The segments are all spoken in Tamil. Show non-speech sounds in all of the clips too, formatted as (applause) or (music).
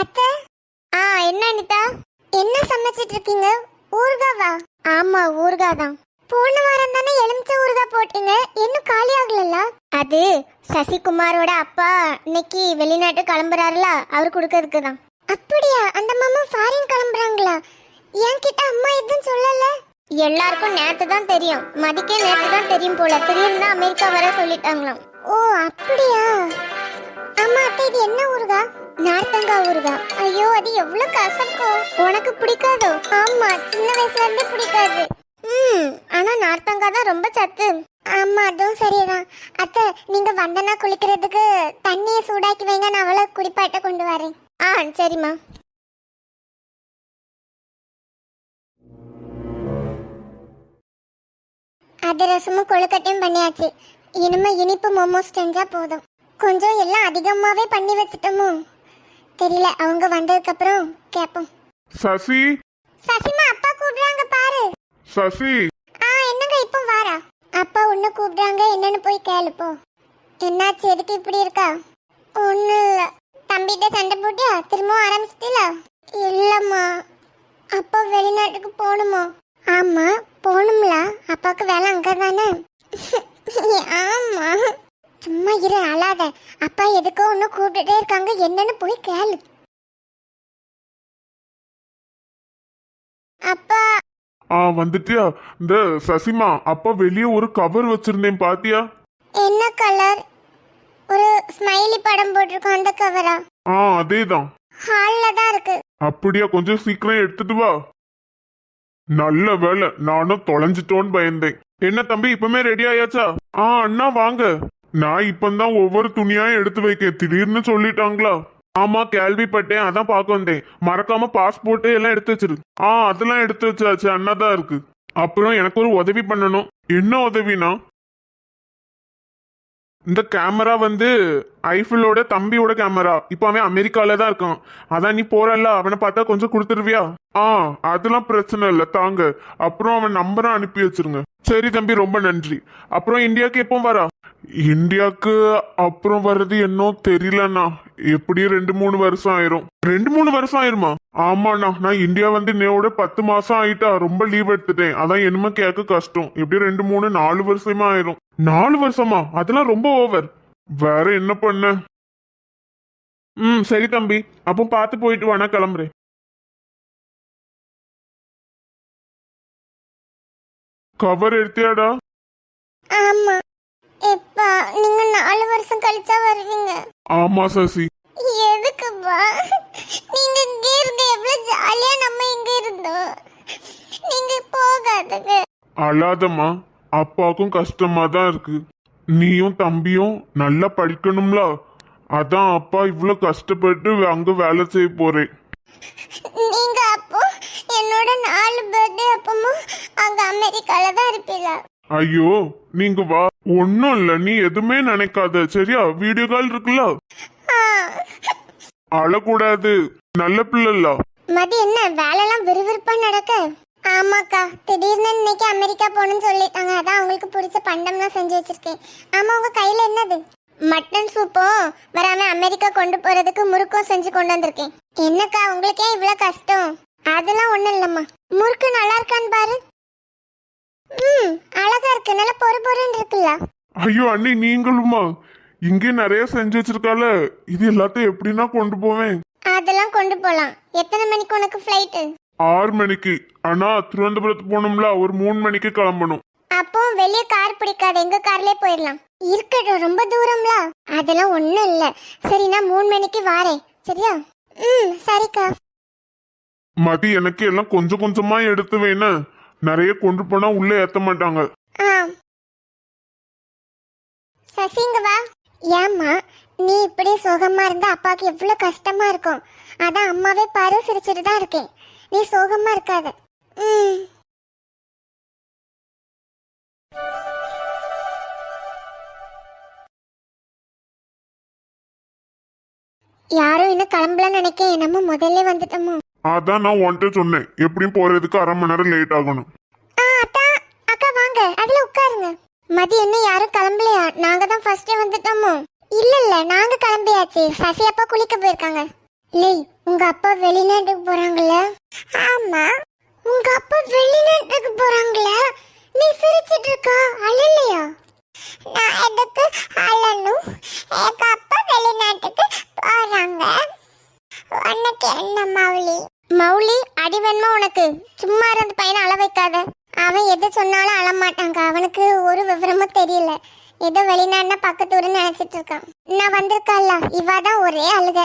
அத்தை? ஆ என்ன அனிதா? என்ன சமைச்சிட்டு இருக்கீங்க ஊறுகாவா? ஆமா ஊறுகா தான் போன வாரம் தானே எலுமிச்சை ஊர்கா போட்டீங்க. இன்னும் காலி ஆகலல்ல? அது சசிகுமாரோட அப்பா இன்னைக்கு வெளிநாட்டு கிளம்புறாருல அவர் கொடுக்கறதுக்கு தான் அப்படியா? அந்த மாமா ஃபாரின் கிளம்புறாங்களா? என்கிட்ட அம்மா எதுவும் சொல்லல? எல்லாருக்கும் நேத்து தான் தெரியும். மதிக்கே நேத்து தான் தெரியும் போல. திடீர்னு தான் அமெரிக்கா வர சொல்லிட்டாங்களாம். ஓ அப்படியா? அம்மா அத்தை இது என்ன ஊறுகா? நார்த்தங்காய் ஊறுகா. ஐயோ அது எவ்வளவு கசக்கோ. உனக்கு பிடிக்காதோ? ஆமா சின்ன வயசுல இருந்தே பிடிக்காது. ம் ஆனா நார்த்தங்காய் தான் ரொம்ப சத்து. ஆமா அதுவும் சரிதான். அத்தை நீங்க வந்தனா குளிக்கிறதுக்கு தண்ணியை சூடாக்கி வைங்க நான் அவளை குளிப்பாட்ட கொண்டு வரேன். ஆ சரிம்மா. அதிரசமும் கொழுக்கட்டையும் பண்ணியாச்சு. இனிமே இனிப்பு மோமோஸ் செஞ்சா போதும். கொஞ்சம் எல்லாம் அதிகமாவே பண்ணி வச்சுட்டோமோ? தெரியல அவங்க வந்ததுக்கு அப்புறம் கேட்போம் சசி? சசிமா அப்பா கூப்பிடுறாங்க பாரு. சசி? ஆ என்னங்க இப்போ வாரா? அப்பா உன்னை கூப்பிடுறாங்க என்னன்னு போய் கேளு போ என்னாச்சு எதுக்கு இப்படி இருக்கா? ஒன்றும் இல்லை. தம்பிகிட்ட சண்டை போட்டியா திரும்பவும் ஆரம்பிச்சிட்டீல? இல்லைம்மா. அப்பா வெளிநாட்டுக்கு போகணுமா? ஆமா போகணும்ல. அப்பாவுக்கு வேலை அங்கே தானே (laughs) ஆமா. சும்மா இரு அழாத. அப்பா எதுக்கோ ஒன்று கூப்பிட்டுட்டே இருக்காங்க. என்னன்னு போய் கேளு. அப்பா. ஆ வந்துட்டியா? இந்த சசிமா அப்பா வெளியே ஒரு கவர் வச்சிருந்தேன் பாத்தியா? என்ன கலர் ஒரு ஸ்மைலி படம் போட்டிருக்கோம் அந்த கவரா ஆ? அதேதான். ஹால்ல தான் இருக்கு. அப்படியா கொஞ்சம் சீக்கிரம் எடுத்துட்டு வா. நல்ல வேலை நானும் தொலைஞ்சிட்டோன்னு பயந்தேன். என்ன தம்பி இப்பவுமே ரெடி ஆயாச்சா? ஆ அண்ணா வாங்க. நான் இப்பந்தான் ஒவ்வொரு துணியா எடுத்து வைக்க திடீர்னு சொல்லிட்டாங்களா? ஆமா கேள்விப்பட்டேன். அதான் பார்க்க வந்தேன். மறக்காம பாஸ்போர்ட் எல்லாம் எடுத்து வச்சிரு. ஆ அதெல்லாம் எடுத்து வச்சாச்சு. அண்ணா தான் இருக்கு. அப்புறம் எனக்கு ஒரு உதவி பண்ணணும். என்ன உதவினா இந்த கேமரா வந்து ஐஃபிலோட தம்பியோட கேமரா இப்போ அவன் அமெரிக்கால தான் இருக்கான். அதான் நீ போறல்ல அவனை பார்த்தா கொஞ்சம் கொடுத்துருவியா? ஆ அதெல்லாம் பிரச்சனை இல்லை. தாங்க. அப்புறம் அவன் நம்பரை அனுப்பி வச்சிருங்க. சரி தம்பி ரொம்ப நன்றி. அப்புறம் இந்தியாவுக்கு எப்போ வரா? இந்தியாவுக்கு அப்புறம் வர்றது என்ன தெரியலண்ணா. எப்படியும் ரெண்டு மூணு வருஷம் ஆயிரும். ரெண்டு மூணு வருஷம் ஆயிருமா? ஆமாண்ணா. நான் இந்தியா வந்து இன்னையோட பத்து மாசம் ஆயிட்டா. ரொம்ப லீவ் எடுத்துட்டேன். அதான் என்னமோ கேட்க கஷ்டம். எப்படியும் ரெண்டு மூணு நாலு வருஷமா ஆயிரும். நாலு வருஷமா? அதெல்லாம் ரொம்ப ஓவர் வேற என்ன பண்ண? ம் சரி தம்பி. அப்போ பார்த்து போயிட்டு வானா கிளம்புறேன். கவர் எடுத்தியாடா ஆமா எப்பா நீங்க நாலு வருஷம் கழிச்சா வருவீங்க. ஆமா சசி. எதுக்குப்பா? நீங்க இங்க இருங்க எவ்வளவு ஜாலியா நம்ம இங்க இருந்தோம். நீங்க போகாதுங்க. அழாதம்மா அப்பாவுக்கும் கஷ்டமா தான் இருக்கு. நீயும் தம்பியும் நல்லா படிக்கணும்ல. அதான் அப்பா இவ்வளோ கஷ்டப்பட்டு அங்க வேலை செய்ய போறேன் நீங்க அப்போ என்னோட நாலு பர்த்டே அப்பமும் அங்க அமெரிக்கால தான் இருப்பீங்க ஐயோ நீங்க வா. ஒன்றும் இல்லை நீ எதுவுமே நினைக்காத சரியா? வீடியோ கால் இருக்குல்ல. அழக்கூடாது. நல்ல பிள்ளைல மதி என்ன வேலைலாம் விறுவிறுப்பா நடக்க? ஆமாக்கா திடீர்னு இன்னைக்கு அமெரிக்கா போகணும்னு சொல்லிட்டாங்க. அதான் அவங்களுக்கு பிடிச்ச பண்டம்லாம் செஞ்சு வச்சிருக்கேன். ஆமா உங்க கையில என்னது? மட்டன் சூப்பும் வராம அமெரிக்கா கொண்டு போறதுக்கு முறுக்கும் செஞ்சு கொண்டு வந்திருக்கேன். என்னக்கா உங்களுக்கே இவ்வளவு கஷ்டம்? அதெல்லாம் ஒண்ணும் இல்லம்மா. முறுக்கு நல்லா இருக்கான்னு பாரு. ம் அழகா இருக்கு. நல்லா பொறு பொறுன்னு இருக்குல்ல. ஐயோ அண்ணி நீங்களுமா? இங்கே நிறைய செஞ்சு வச்சிருக்கால. இது எல்லாத்தையும் எப்படின்னா கொண்டு போவேன். அதெல்லாம் கொண்டு போலாம். எத்தனை மணிக்கு உனக்கு ஃப்ளைட்டு ஆறு மணிக்கு. ஆனா திருவனந்தபுரத்து போகணும்ல. ஒரு மூணு மணிக்கு கிளம்பணும். அப்போ வெளிய கார் பிடிக்காது. எங்க கார்லயே போயிடலாம். இருக்கட்டும் ரொம்ப தூரம்ல. அதெல்லாம் ஒண்ணும் இல்ல. சரி நான் மூணு மணிக்கு வாரேன். சரியா? ம் சரிக்கா. மதி எனக்கு எல்லாம் கொஞ்சம் கொஞ்சமா எடுத்து வேணா நிறைய கொண்டு போனா உள்ள ஏத்த மாட்டாங்க. சசிங்கவா ஏம்மா நீ இப்படி சோகமா இருந்தா அப்பாவுக்கு எவ்வளவு கஷ்டமா இருக்கும். அதான் அம்மாவே பாரு சிரிச்சிட்டு தான் இருக்கேன். நீ சோகமா இருக்காத. யாரும் இன்னும் கிளம்பலன்னு நினைக்கேன் நம்ம முதல்ல வந்துட்டோமோ. அதான் நான் உன்கிட்ட சொன்னேன். எப்படியும் போறதுக்கு அரை மணி நேரம் லேட் ஆகணும். ஆ அத்தா அக்கா வாங்க. அதுல உட்காருங்க. மதி என்ன யாரும் கிளம்பலையா? நாங்க தான் ஃபர்ஸ்ட் வந்துட்டோமோ? இல்ல இல்ல நாங்க கிளம்பியாச்சு. சசி அப்பா குளிக்க போயிருக்காங்க. லேய் உங்க அப்பா வெளிநாட்டுக்கு போறாங்கல்ல? ஆமா. உங்க அப்பா வெளிநாட்டுக்கு போறாங்கல்ல? நீ சிரிச்சிட்டு இருக்கா? அழலையா? நான் எதுக்கு அழணும்? எங்க அப்பா வெளிநாட்டுக்கு போறாங்க. உனக்கு என்ன மௌலி? மௌலி அடி வேணுமா உனக்கு? சும்மா இருந்து பையனை அழ வைக்காத. அவன் எது சொன்னாலும் அழமாட்டாங்க அவனுக்கு ஒரு விவரமும் தெரியல. ஏதோ வெளிநாடுனா பக்கத்து ஊருன்னு நினைச்சிட்டு இருக்கான். நான் வந்திருக்கல்ல இவ தான் ஒரே அழுக.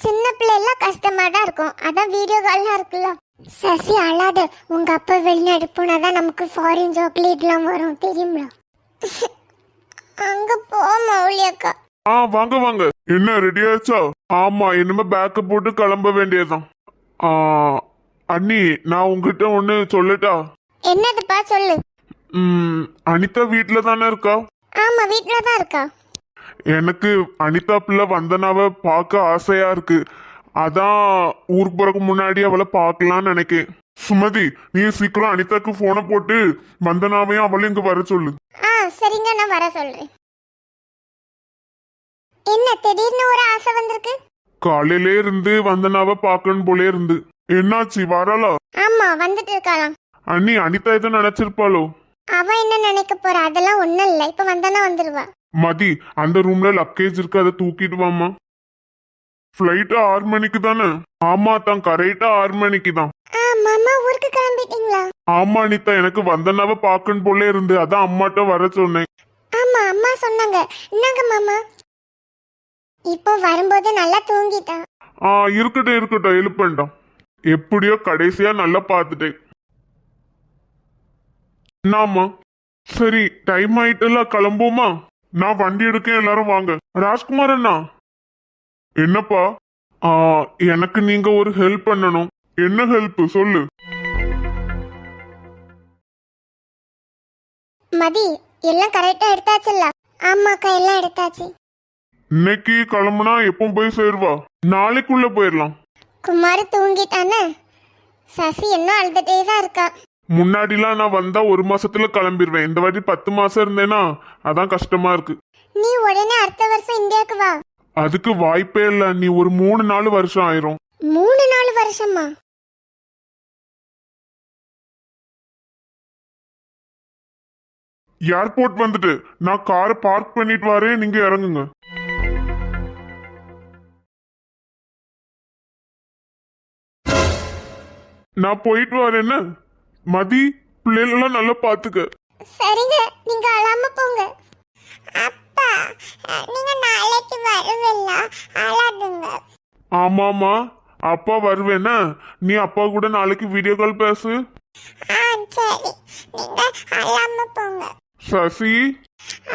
சின்ன பிள்ளைலாம் கஷ்டமா தான் இருக்கும். அதான் வீடியோ கால்லாம் இருக்குல்ல. சசி அழாத. உங்க அப்பா வெளிநாடு போனாதான் நமக்கு ஃபாரின் சாக்லேட்லாம் வரும். தெரியுமா அங்க போ மௌலி அக்கா. ஆ வாங்க வாங்க. என்ன ரெடி ஆச்சா? ஆமா இனிமே பேக்க போட்டு கிளம்ப வேண்டியதுதான். அண்ணி நான் உங்ககிட்ட ஒண்ணு சொல்லட்டா? என்னதுப்பா சொல்லு. ம் அனிதா வீட்ல தானே இருக்கா? ஆமா வீட்ல தான் இருக்கா. எனக்கு அனிதா பிள்ளை வந்தனாவ பார்க்க ஆசையா இருக்கு. அதான் ஊருக்கு போறதுக்கு முன்னாடி அவளை பார்க்கலாம்னு நினைக்கேன். சுமதி நீ சீக்கிரம் அனிதாக்கு போனை போட்டு வந்தனாவையும் அவளையும் இங்க வர சொல்லு. ஆ சரிங்க நான் வர சொல்றேன். என்ன திடீர்னு ஒரு ஆசை வந்திருக்கு? காலையிலே இருந்து வந்தனாவை பார்க்கணும் போலே இருந்து என்னாச்சு வரலா ஆமா வந்துட்டு இருக்காளாம். அண்ணி அனிதா எதுவும் நினைச்சிருப்பாளோ? அவ என்ன நினைக்க போறா? அதெல்லாம் ஒண்ணும் இல்ல. இப்ப வந்தானா வந்துருவா. மதி அந்த ரூம்ல லக்கேஜ் இருக்கு அதை தூக்கிட்டு வாமா ஃப்ளைட் ஆறு மணிக்கு தானே? ஆமா தான் கரெக்டா ஆறு மணிக்கு தான். மாமா ஊருக்கு கிளம்பிட்டீங்களா? ஆமா அனிதா எனக்கு வந்தனாவை பார்க்கணும் போலே இருந்து அதான் அம்மாட்ட வர சொன்னேன். ஆமா அம்மா சொன்னாங்க. என்னங்க மாமா. இப்போ வரும்போது நல்லா தூங்கிட்டான். ஆ இருக்கட்டும் இருக்கட்டும் எழுப்பண்டாம் எப்படியோ கடைசியா நல்லா பார்த்துட்டேன். என்னாமா சரி டைம் ஆயிட்டுல கிளம்புவோமா? நான் வண்டி எடுக்கேன் எல்லாரும் வாங்க. ராஜ்குமார் அண்ணா? என்னப்பா? ஆ எனக்கு நீங்க ஒரு ஹெல்ப் பண்ணணும். என்ன ஹெல்ப் சொல்லு. மதி எல்லாம் கரெக்டா எடுத்தாச்சுல்ல? ஆமாக்கா எல்லாம் எடுத்தாச்சு. இன்னைக்கு கிளம்புனா எப்போ போய் சேருவா. நாளைக்குள்ள போயிடலாம் குமார் தூங்கிட்டானே? சசி இன்னும் அழுதுட்டே தான் இருக்கா? முன்னாடிலாம் நான் வந்தா ஒரு மாசத்துல கிளம்பிடுவேன் இந்த வாட்டி பத்து மாசம் இருந்தேனா அதான் கஷ்டமா இருக்கு. நீ உடனே அடுத்த வருஷம் இந்தியாவுக்கு வா. அதுக்கு வாய்ப்பே இல்ல. நீ ஒரு மூணு நாலு வருஷம் ஆயிரும். மூணு நாலு வருஷமா? ஏர்போர்ட் வந்துட்டு நான் காரை பார்க் பண்ணிட்டு வரேன். நீங்க இறங்குங்க. நான் போயிட்டு வரேன்னு. மதி பிள்ளைகளெல்லாம் நல்லா பாத்துக்க. சரிங்க நீங்க அழாம போங்க. அப்பா நீங்க நாளைக்கு வருவீல்ல அழாதுங்க. ஆமாமா அப்பா வருவேன்னா நீ அப்பா கூட நாளைக்கு வீடியோ கால் பேசு. ஆ சரி. நீங்க அழாம போங்க. சசி.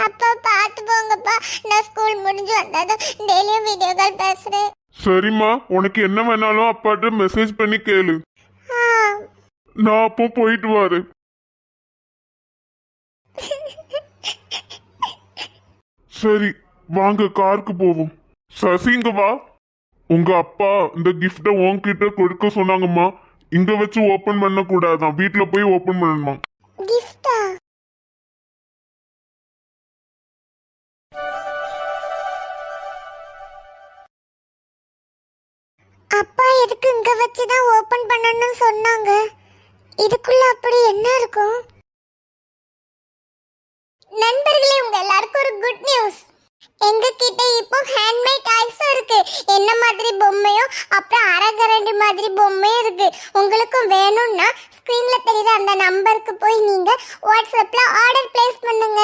அப்பா பார்த்து போங்கப்பா. நான் ஸ்கூல் முடிஞ்சு வந்ததும் டெய்லியும் வீடியோ கால் பேசுறேன். சரிம்மா உனக்கு என்ன வேணாலும் அப்பாட்ட மெசேஜ் பண்ணி கேளு. நான் அப்போ போயிட்டு வாரு சரி வாங்க காருக்கு போவோம். சசிங்க வா. உங்க அப்பா இந்த கிஃப்ட உன்கிட்ட கொடுக்க சொன்னாங்கம்மா. இங்க வச்சு ஓபன் பண்ண கூடாதான் வீட்ல போய் ஓபன் பண்ணணுமா? கிஃப்டா அப்பா எதுக்கு இங்க வச்சு தான் ஓபன் பண்ணணும்னு சொன்னாங்க? இதுக்குள்ள அப்படி என்ன இருக்கும்? நண்பர்களே உங்க எல்லாருக்கும் ஒரு குட் நியூஸ் எங்க கிட்ட இப்போ ஹேண்ட்மேட் டாய்ஸும் இருக்கு. என்ன மாதிரி பொம்மையும் அப்புறம் அரகரண்டி மாதிரி பொம்மையும் இருக்கு. உங்களுக்கும் வேணும்னா ஸ்க்ரீன்ல தெரியுற அந்த நம்பருக்கு போய் நீங்க வாட்ஸ்அப்ல ஆர்டர் பிளேஸ் பண்ணுங்க.